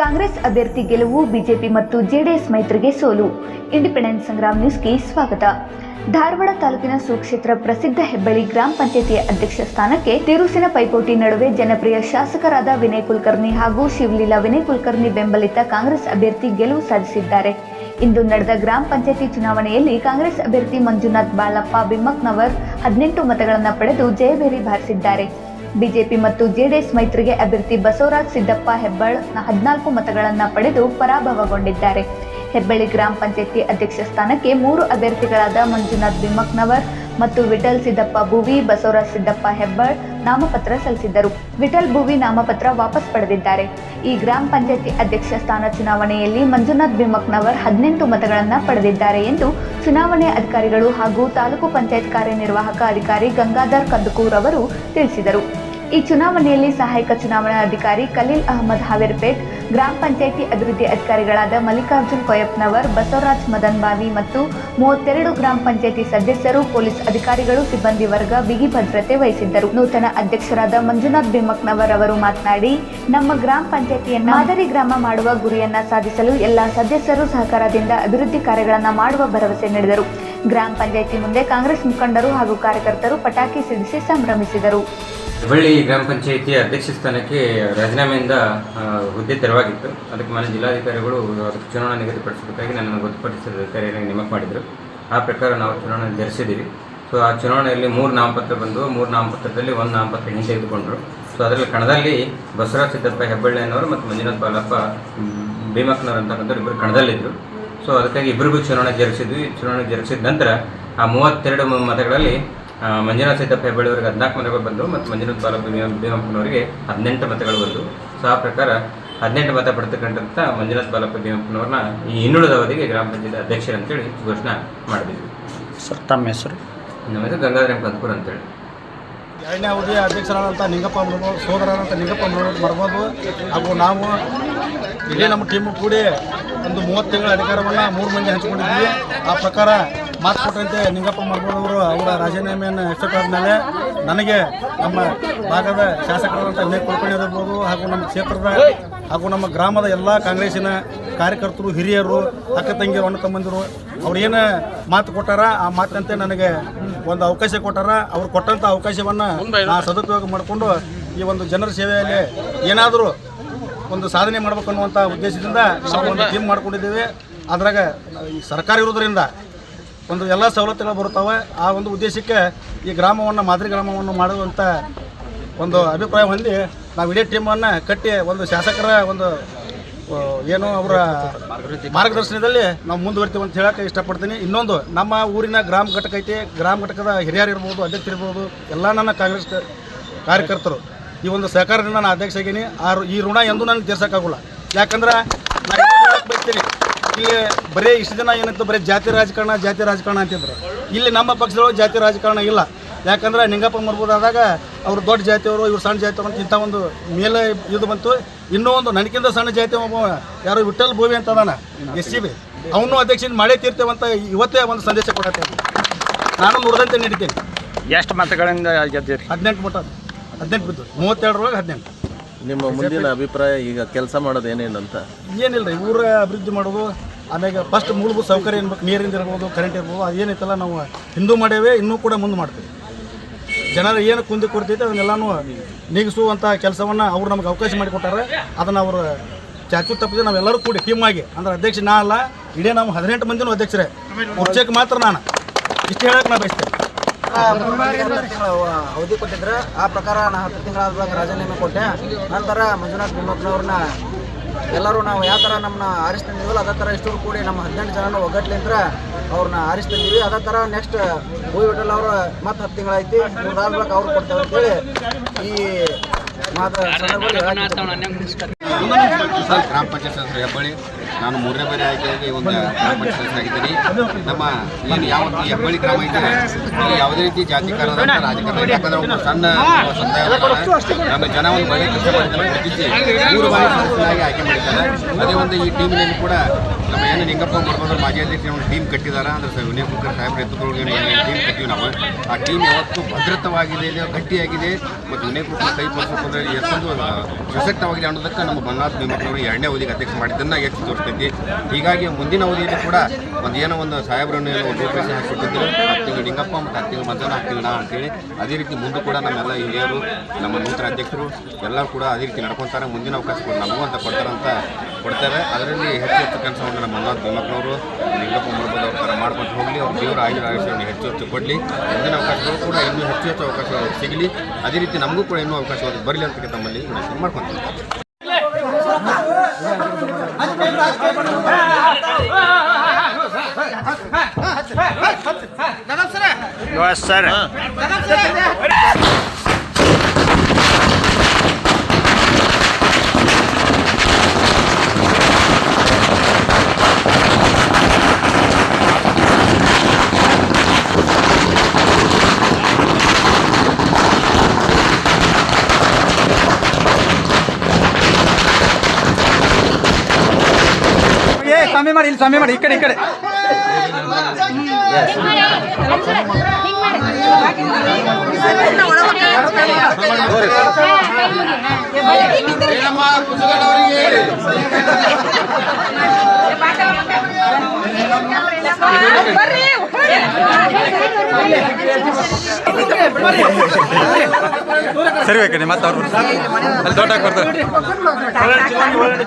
ಕಾಂಗ್ರೆಸ್ ಅಭ್ಯರ್ಥಿ ಗೆಲುವು, ಬಿಜೆಪಿ ಮತ್ತು ಜೆಡಿಎಸ್ ಮೈತ್ರಿಗೆ ಸೋಲು. ಇಂಡಿಪೆಂಡೆನ್ಸ್ ಸಂಗ್ರಾಮ್ ನ್ಯೂಸ್ಗೆ ಸ್ವಾಗತ. ಧಾರವಾಡ ತಾಲೂಕಿನ ಸುಕ್ಷೇತ್ರ ಪ್ರಸಿದ್ಧ ಹೆಬ್ಬಳ್ಳಿ ಗ್ರಾಮ ಪಂಚಾಯತಿಯ ಅಧ್ಯಕ್ಷ ಸ್ಥಾನಕ್ಕೆ ತಿರುಸಿನ ಪೈಪೋಟಿ ನಡುವೆ ಜನಪ್ರಿಯ ಶಾಸಕರಾದ ವಿನಯ್ ಕುಲಕರ್ಣಿ ಹಾಗೂ ಶಿವಲೀಲಾ ವಿನಯ್ ಕುಲಕರ್ಣಿ ಬೆಂಬಲಿತ ಕಾಂಗ್ರೆಸ್ ಅಭ್ಯರ್ಥಿ ಗೆಲುವು ಸಾಧಿಸಿದ್ದಾರೆ. ಇಂದು ನಡೆದ ಗ್ರಾಮ ಪಂಚಾಯತಿ ಚುನಾವಣೆಯಲ್ಲಿ ಕಾಂಗ್ರೆಸ್ ಅಭ್ಯರ್ಥಿ ಮಂಜುನಾಥ್ ಬಾಲಪ್ಪ ಬಿಮ್ಮಕ್ನವರ್ ಹದಿನೆಂಟು ಮತಗಳನ್ನು ಪಡೆದು ಜಯಭೇರಿ ಬಾರಿಸಿದ್ದಾರೆ. ಬಿಜೆಪಿ ಮತ್ತು ಜೆಡಿಎಸ್ ಮೈತ್ರಿಗೆ ಅಭ್ಯರ್ಥಿ ಬಸವರಾಜ್ ಸಿದ್ದಪ್ಪ ಹೆಬ್ಬಾಳ್ ಹದಿನಾಲ್ಕು ಮತಗಳನ್ನು ಪಡೆದು ಪರಾಭವಗೊಂಡಿದ್ದಾರೆ. ಹೆಬ್ಬಳ್ಳಿ ಗ್ರಾಮ ಪಂಚಾಯಿತಿ ಅಧ್ಯಕ್ಷ ಸ್ಥಾನಕ್ಕೆ ಮೂರು ಅಭ್ಯರ್ಥಿಗಳಾದ ಮಂಜುನಾಥ್ ಬಿಮಕ್ನವರ್ ಮತ್ತು ವಿಠಲ್ ಸಿದ್ದಪ್ಪ ಭುವಿ, ಬಸವರಾಜ್ ಸಿದ್ದಪ್ಪ ಹೆಬ್ಬಾಳ್ ನಾಮಪತ್ರ ಸಲ್ಲಿಸಿದ್ದರು. ವಿಠಲ್, ಭುವಿ ನಾಮಪತ್ರ ವಾಪಸ್ ಪಡೆದಿದ್ದಾರೆ. ಈ ಗ್ರಾಮ ಪಂಚಾಯಿತಿ ಅಧ್ಯಕ್ಷ ಸ್ಥಾನ ಚುನಾವಣೆಯಲ್ಲಿ ಮಂಜುನಾಥ್ ಬಿಮಕ್ನವರ್ ಹದಿನೆಂಟು ಮತಗಳನ್ನು ಪಡೆದಿದ್ದಾರೆ ಎಂದು ಚುನಾವಣೆ ಅಧಿಕಾರಿಗಳು ಹಾಗೂ ತಾಲೂಕು ಪಂಚಾಯತ್ ಕಾರ್ಯನಿರ್ವಾಹಕ ಅಧಿಕಾರಿ ಗಂಗಾಧರ್ ಕಂದಕೂರ್ ಅವರು ತಿಳಿಸಿದರು. ಈ ಚುನಾವಣೆಯಲ್ಲಿ ಸಹಾಯಕ ಚುನಾವಣಾಧಿಕಾರಿ ಖಲೀಲ್ ಅಹಮದ್ ಹಾವೇರ್ಪೇಟ್ ಗ್ರಾಮ ಪಂಚಾಯಿತಿ ಅಭಿವೃದ್ಧಿ ಅಧಿಕಾರಿಗಳಾದ ಮಲ್ಲಿಕಾರ್ಜುನ್ ಕೊಯಪ್ನವರ್, ಬಸವರಾಜ್ ಮದನ್ ಬಾವಿ ಮತ್ತು ಮೂವತ್ತೆರಡು ಗ್ರಾಮ ಪಂಚಾಯಿತಿ ಸದಸ್ಯರು, ಪೊಲೀಸ್ ಅಧಿಕಾರಿಗಳು, ಸಿಬ್ಬಂದಿ ವರ್ಗ ಬಿಗಿ ಭದ್ರತೆ ವಹಿಸಿದ್ದರು. ನೂತನ ಅಧ್ಯಕ್ಷರಾದ ಮಂಜುನಾಥ್ ಭೀಮಕ್ನವರ್ ಅವರು ಮಾತನಾಡಿ, ನಮ್ಮ ಗ್ರಾಮ ಪಂಚಾಯಿತಿಯನ್ನು ಮಾದರಿ ಗ್ರಾಮ ಮಾಡುವ ಗುರಿಯನ್ನ ಸಾಧಿಸಲು ಎಲ್ಲ ಸದಸ್ಯರು ಸಹಕಾರದಿಂದ ಅಭಿವೃದ್ಧಿ ಕಾರ್ಯಗಳನ್ನು ಮಾಡುವ ಭರವಸೆ ನೀಡಿದರು. ಗ್ರಾಮ ಪಂಚಾಯಿತಿ ಮುಂದೆ ಕಾಂಗ್ರೆಸ್ ಮುಖಂಡರು ಹಾಗೂ ಕಾರ್ಯಕರ್ತರು ಪಟಾಕಿ ಸಿಡಿಸಿ ಸಂಭ್ರಮಿಸಿದರು. ಹುಬ್ಬಳ್ಳಿ ಗ್ರಾಮ ಪಂಚಾಯಿತಿ ಅಧ್ಯಕ್ಷ ಸ್ಥಾನಕ್ಕೆ ರಾಜೀನಾಮೆಯಿಂದ ಹುದ್ದೆ ತೆರವಾಗಿತ್ತು. ಅದಕ್ಕೆ ಮನೆ ಜಿಲ್ಲಾಧಿಕಾರಿಗಳು ಅದಕ್ಕೆ ಚುನಾವಣೆ ನಿಗದಿಪಡಿಸಬೇಕಾಗಿ ನನ್ನನ್ನು ಗೊತ್ತುಪಡಿಸಿದ ಅಧಿಕಾರಿಯಾಗಿ ನೇಮಕ ಮಾಡಿದರು. ಆ ಪ್ರಕಾರ ನಾವು ಚುನಾವಣೆ ಧರಿಸಿದ್ದೀವಿ ಸೊ ಆ ಚುನಾವಣೆಯಲ್ಲಿ ಮೂರು ನಾಮಪತ್ರ ಬಂದು, ಮೂರು ನಾಮಪತ್ರದಲ್ಲಿ ಒಂದು ನಾಮಪತ್ರ ಹಿಂತೆಗೆದುಕೊಂಡರು ಸೊ ಅದರಲ್ಲಿ ಕಣದಲ್ಲಿ ಬಸವರಾಜ್ ಸಿದ್ದಪ್ಪ ಹೆಬ್ಬಳ್ಳಿಯನ್ನವರು ಮತ್ತು ಮಂಜುನಾಥ್ ಬಾಲಪ್ಪ ಭೀಮಕ್ಕನವರು ಅಂತಕ್ಕಂಥವ್ರು ಇಬ್ಬರು ಕಣದಲ್ಲಿದ್ದರು ಸೊ ಅದಕ್ಕಾಗಿ ಇಬ್ಬರಿಗೂ ಚುನಾವಣೆ ಜರುಗಿಸಿದ್ವಿ ಚುನಾವಣೆ ಜರುಗಿಸಿದ ನಂತರ ಆ ಮೂವತ್ತೆರಡು ಮತಗಳಲ್ಲಿ ಮಂಜುನಾಥ್ ಸಿದ್ದಪ್ಪ ಹೆಬ್ಬಳ್ಳಿಯವರಿಗೆ ಹದಿನಾಲ್ಕು ಮತಗಳು ಬಂದವು ಮತ್ತು ಮಂಜುನಾಥ್ ಬಾಲಪ್ಪ ಭೀಮ- ಭೀಮಪ್ಪನವರಿಗೆ ಹದಿನೆಂಟು ಮತಗಳು ಬಂದವು. ಸೊ ಆ ಪ್ರಕಾರ ಹದಿನೆಂಟು ಮತ ಪಡೆದುಕೊಂಡಂಥ ಮಂಜುನಾಥ್ ಬಾಲಪ್ಪ ಭೀಮಪ್ಪನವ್ರನ್ನ ಈ ಇನ್ನುಳಿದ ಅವಧಿಗೆ ಗ್ರಾಮ ಪಂಚಾಯತ್ ಅಧ್ಯಕ್ಷರು ಅಂತೇಳಿ ಘೋಷಣೆ ಮಾಡಿದ್ವಿ. ಸರ್ ತಮ್ಮ ಹೆಸರು? ನಮ್ಮ ಹೆಸರು ಗಂಗಾಧರ ಕಂದಪುರ್ ಅಂತೇಳಿ. ಎರಡನೇ ಅವಧಿಯ ಅಧ್ಯಕ್ಷರಾದಂಥ ನಿಂಗಪ್ಪ ಮರ್ಬೋದು ಸೋದರಾದಂಥ ನಿಂಗಪ್ಪ ಮರ್ಬೋದು ಬರ್ಬೋದು ಹಾಗೂ ನಾವು ಇಡೀ ನಮ್ಮ ಟೀಮು ಕೂಡಿ ಒಂದು ಮೂವತ್ತು ತಿಂಗಳ ಅಧಿಕಾರವನ್ನು ಮೂರು ಮಂದಿ ಹಂಚಿಕೊಂಡಿದ್ದೀವಿ ಆ ಪ್ರಕಾರ ಮಾತು ಕೊಟ್ಟಂತೆ ನಿಂಗಪ್ಪ ಮರ್ಬೋದು ಅವರು ರಾಜೀನಾಮೆಯನ್ನು ಎಕ್ಸೆಪ್ಟ್ ಮೇಲೆ ನನಗೆ ನಮ್ಮ ಭಾಗದ ಶಾಸಕರಾದಂಥ ಕುಲಕರ್ಣಿ ಇರ್ಬೋದು ಹಾಗೂ ನಮ್ಮ ಕ್ಷೇತ್ರದ ಹಾಗೂ ನಮ್ಮ ಗ್ರಾಮದ ಎಲ್ಲ ಕಾಂಗ್ರೆಸ್ಸಿನ ಕಾರ್ಯಕರ್ತರು, ಹಿರಿಯರು, ಅಕ್ಕ ತಂಗಿಯರು, ಅಣ್ಣ ತಮ್ಮಂದಿರು ಏನು ಮಾತು ಕೊಟ್ಟಾರ ಆ ಮಾತಿನಂತೆ ನನಗೆ ಒಂದು ಅವಕಾಶ ಕೊಟ್ಟಾರ. ಅವ್ರು ಕೊಟ್ಟಂಥ ಅವಕಾಶವನ್ನು ನಾ ಸದುಪಯೋಗ ಮಾಡಿಕೊಂಡು ಈ ಒಂದು ಜನರ ಸೇವೆಯಲ್ಲಿ ಏನಾದರೂ ಒಂದು ಸಾಧನೆ ಮಾಡ್ಬೇಕು ಅನ್ನುವಂಥ ಉದ್ದೇಶದಿಂದ ನಾವು ಒಂದು ಟೀಮ್ ಮಾಡ್ಕೊಂಡಿದ್ದೀವಿ. ಅದ್ರಾಗ ಸರ್ಕಾರ ಇರೋದ್ರಿಂದ ಒಂದು ಎಲ್ಲ ಸವಲತ್ತುಗಳು ಬರುತ್ತವೆ. ಆ ಒಂದು ಉದ್ದೇಶಕ್ಕೆ ಈ ಗ್ರಾಮವನ್ನು, ಮಾದರಿ ಗ್ರಾಮವನ್ನು ಮಾಡುವಂಥ ಒಂದು ಅಭಿಪ್ರಾಯ ಹೊಂದಿ ನಾವು ಇಡೀ ಟೀಮನ್ನು ಕಟ್ಟಿ ಒಂದು ಶಾಸಕರ ಒಂದು ಏನು ಅವರ ಮಾರ್ಗದರ್ಶನದಲ್ಲಿ ನಾವು ಮುಂದುವರಿತೀವಿ ಅಂತ ಹೇಳಕ್ಕೆ ಇಷ್ಟಪಡ್ತೀನಿ. ಇನ್ನೊಂದು, ನಮ್ಮ ಊರಿನ ಗ್ರಾಮ ಘಟಕ ಐತಿ. ಗ್ರಾಮ ಘಟಕದ ಹಿರಿಯರು ಇರ್ಬೋದು, ಅಧ್ಯಕ್ಷರು ಇರ್ಬೋದು, ಎಲ್ಲ ನನ್ನ ಕಾಂಗ್ರೆಸ್ ಕಾರ್ಯಕರ್ತರು. ಈ ಒಂದು ಸಹಕಾರದಿಂದ ನಾನು ಅಧ್ಯಕ್ಷ ಆಗೀನಿ ಆ ಈ ಋಣ ಎಂದು ನನಗೆ ತೀರ್ಸೋಕ್ಕಾಗಲ್ಲ. ಯಾಕಂದ್ರೆ ನಾನು ಬಯಸ್ತೀನಿ. ಇಲ್ಲಿ ಬರೀ ಇಷ್ಟು ಜನ ಏನಂತ ಬರೀ ಜಾತಿ ರಾಜಕಾರಣ ಜಾತಿ ರಾಜಕಾರಣ ಅಂತಿದ್ರು. ಇಲ್ಲಿ ನಮ್ಮ ಪಕ್ಷದೊಳಗೆ ಜಾತಿ ರಾಜಕಾರಣ ಇಲ್ಲ. ಯಾಕಂದ್ರೆ ನಿಂಗಪ್ಪ ಮರ್ಬೋದಾದಾಗ ಅವ್ರು ದೊಡ್ಡ ಜಾತಿಯವರು ಇವ್ರು ಸಣ್ಣ ಜಾತಿಯವರು ಅಂತ ಇಂಥ ಒಂದು ಮೇಲೆ ಇದು ಬಂತು. ಇನ್ನೂ ಒಂದು ನನಗಿಂತ ಸಣ್ಣ ಜಾತಿ ಒಬ್ಬ ಯಾರು ವಿಠಲ್ ಭೂಮಿ ಅಂತ ಅದಾನ ಎಸ್ ಸಿ ಬಿ. ಅವನು ಅಧ್ಯಕ್ಷನ ಮಾಡೇ ತೀರ್ತೇವಂತ ಇವತ್ತೇ ಒಂದು ಸಂದೇಶ ಕೊಡತ್ತೆ. ನಾನು ನುಡಿದಂತೆ ನೀಡಿದ್ದೇನೆ. ಎಷ್ಟು ಮತಗಳಿಂದ ಗೆದ್ದಿರಿ? ಹದಿನೆಂಟು ಮಟ್ಟ ಹದಿನೆಂಟು ಬಿದ್ದು ಮೂವತ್ತೆರಡರೊಳಗೆ ಹದಿನೆಂಟು. ನಿಮ್ಮ ಮುಂದಿನ ಅಭಿಪ್ರಾಯ ಈಗ ಕೆಲಸ ಮಾಡೋದು ಏನೇನಂತ ಏನಿಲ್ಲ ರೀ ಊರ ಅಭಿವೃದ್ಧಿ ಮಾಡೋದು ಆಮೇಲೆ ಫಸ್ಟ್ ಮೂಲಭೂತ ಸೌಕರ್ಯ ಏನ್ಬೇಕು ನೀರಿಂದ ಇರ್ಬೋದು ಕರೆಂಟ್ ಇರ್ಬೋದು ಅದೇನೈತಲ್ಲ ನಾವು ಹಿಂದೂ ಮಾಡೇವೆ ಇನ್ನೂ ಕೂಡ ಮುಂದೆ ಮಾಡ್ತೀವಿ. ಜನರು ಏನು ಕುಂದಿ ಕೊಡ್ತೈತೆ ಅದನ್ನೆಲ್ಲಾನು ನೀಗಿಸುವಂಥ ಕೆಲಸವನ್ನು ಅವ್ರು ನಮ್ಗೆ ಅವಕಾಶ ಮಾಡಿಕೊಟ್ಟಾರೆ. ಅದನ್ನು ಅವರು ಚಾಚು ತಪ್ಪಿದ್ರೆ ನಾವೆಲ್ಲರೂ ಕೂಡಿ ಟೀಮ್ ಆಗಿ ಅಂದ್ರೆ ಅಧ್ಯಕ್ಷ ನಾ ಅಲ್ಲ ಇಡೀ ನಾವು ಹದಿನೆಂಟು ಮಂದಿನೂ ಅಧ್ಯಕ್ಷರೇ. ಪಕ್ಷಕ್ಕೆ ಮಾತ್ರ ನಾನು. ಇಷ್ಟು ಹೇಳಕ್ಕೆ ನಾನು ಬಯಸ್ತೇನೆ. ಅವಧಿ ಕೊಟ್ಟಿದ್ರು ಆ ಪ್ರಕಾರ ನಾನು ಹತ್ತು ತಿಂಗಳಾದ ರಾಜೀನಾಮೆ ಕೊಟ್ಟೆ ನಂತರ ಮಂಜುನಾಥ್ ನಿಮ್ಮಪ್ಪನವ್ರನ್ನ ಎಲ್ಲರೂ ನಾವು ಯಾವ ಥರ ನಮ್ಮನ್ನ ಆರಿಸ್ತಿದ್ದೀವಲ್ಲ ಅದೇ ಥರ ಇಷ್ಟು ಕೂಡಿ ನಮ್ಮ ಹದಿನೆಂಟು ಜನನ ಒಗ್ಗಟ್ಲಿಂತ್ರ ಅವ್ರನ್ನ ಆರಿಸ್ತಿದ್ದೀವಿ ಅದೇ ಥರ ನೆಕ್ಸ್ಟ್ ಹೂವಿ ಹೋಟೆಲ್ ಅವರು ಮತ್ತೆ ಹತ್ತು ತಿಂಗಳಾಯ್ತು ಇವ್ರದಾದ ಬಳಿಕ ಅವ್ರು ಕೊಡ್ತೇವೆ ಅಂತೇಳಿ ಈ ಮಾತು. ಗ್ರಾಮ ಪಂಚಾಯತ್ ಸದಸ್ಯರು ಹೆಬ್ಬಳ್ಳಿ ನಾನು ಮೂರನೇ ಬಾರಿ ಆಯ್ಕೆಯಾಗಿ ಒಂದು ಗ್ರಾಮ ಪಂಚಾಯತ್ ನಮ್ಮ ಏನು ಯಾವತ್ತು ಹೆಬ್ಬಳ್ಳಿ ಗ್ರಾಮ ಇದೆ ಇಲ್ಲಿ ಯಾವುದೇ ರೀತಿ ಕಾರಣ ರಾಜಕಾರಣ. ಯಾಕಂದ್ರೆ ಒಬ್ಬ ಸಣ್ಣ ಸಂದಾಯ ನಮ್ಮ ಜನ ಒಂದು ಒಳ್ಳೆ ಕೆಲಸ ಮಾಡಿದ್ದಾರೆ ಮೂರು ಬಾರಿ ಸದಸ್ಯರಾಗಿ ಆಯ್ಕೆ ಮಾಡಿದ್ದಾರೆ. ಅದೇ ಒಂದು ಈ ಟೀಮಿನಲ್ಲಿ ಕೂಡ ನಮ್ಮ ಏನು ನಿಂಗಪ್ಪ ಮಾಡ್ಬೋದು ಮಾಜಿ ಅಧ್ಯಕ್ಷ ಒಂದು ಟೀಮ್ ಕಟ್ಟಿದ್ದಾರೆ. ಅಂದ್ರೆ ಸರ್ ವಿನಯ್ ಕುಲ್ಕರ್ ಸಾಹೇಬ್ರ ಎತ್ತುಗಳಿಗೆ ಟೀಮ್ ಕಟ್ಟಿವಿ ನಾವು. ಆ ಟೀಮ್ ಯಾವತ್ತು ಭದ್ರತವಾಗಿದೆ ಗಟ್ಟಿಯಾಗಿದೆ. ಮತ್ತು ವಿನಯ್ ಕುಲ್ಕರ್ ಕೈ ಪಡಿಸೋದ್ರೆ ಎಷ್ಟೊಂದು ಆ, ಸಶಕ್ತವಾಗಿದೆ ಅನ್ನೋದಕ್ಕೆ ನಮ್ಮ ಬಂಗಾರ ಭೀಮಪ್ಪನವರು ಎರಡನೇ ಅವಧಿಗೆ ಅಧ್ಯಕ್ಷ ಮಾಡಿದ್ದನ್ನು ಎತ್ತಿ ತೋರಿಸ್ತೈತಿ ಹೀಗಾಗಿ ಮುಂದಿನ ಅವಧಿಯಲ್ಲಿ ಕೂಡ ಒಂದು ಏನೋ ಒಂದು ಸಾಹೇಬರನ್ನು ಏನೋ ಒಂದು ಹಾಕಿಕೊಟ್ಟಿದ್ರು ಹತ್ತು ತಿಂಗಳು ಲಿಂಗಪ್ಪ ಮತ್ತು ಹತ್ತು ತಿಂಗಳು ಮಧ್ಯಾಹ್ನ ತಿಂಗಳು ನಾ ಅಂತೇಳಿ ಅದೇ ರೀತಿ ಮುಂದೆ ಕೂಡ ನಮ್ಮೆಲ್ಲ ಹಿರಿಯರು, ನಮ್ಮ ನೂತನ ಅಧ್ಯಕ್ಷರು ಎಲ್ಲರೂ ಕೂಡ ಅದೇ ರೀತಿ ನಡ್ಕೊತಾರೆ. ಮುಂದಿನ ಅವಕಾಶ ಕೂಡ ನಮಗೂ ಅಂತ ಕೊಡ್ತಾರಂತ ಕೊಡ್ತಾರೆ. ಅದರಲ್ಲಿ ಹೆಚ್ಚು ಹೆಚ್ಚು ಕೆಲಸವನ್ನು ನಮ್ಮ ಮನೋಜ್ ಭೀಮಪ್ಪನವರು ಲಿಂಗಪ್ಪ ಮುರ್ಬೋದು ಅವ್ರ ಥರ ಮಾಡ್ಕೊಂಡು ಹೋಗಲಿ, ಅವ್ರ ದೇವರ ಆಯುರ ಆಯುಷ್ಯವನ್ನು ಹೆಚ್ಚು ಹೆಚ್ಚು ಕೊಡಲಿ. ಮುಂದಿನ ಅವಕಾಶಗಳು ಕೂಡ ಇನ್ನೂ ಹೆಚ್ಚು ಹೆಚ್ಚು ಅವಕಾಶ ಸಿಗಲಿ. ಅದೇ ರೀತಿ ನಮಗೂ ಕೂಡ ಇನ್ನೂ ಅವಕಾಶ ಬರಲಿ ಅಂತ ತಮ್ಮಲ್ಲಿ ವಿನಂತಿ ಮಾಡ್ಕೊತೀನಿ ಸರ್ ಸ್ವಾಮಿ ಮಾಡಿ ಇಲ್ಲಿ ಸ್ವಾಮಿ ಮಾಡಿ ಈ ಕಡೆ ಈ ಕಡೆ. ಸರಿ ಬೇಕಂడి ಮತ್ತೆ ಅವ್ರು ಅಲ್ಲಿ ದೊಡ್ಡ ಬರ್ತಾರೆ.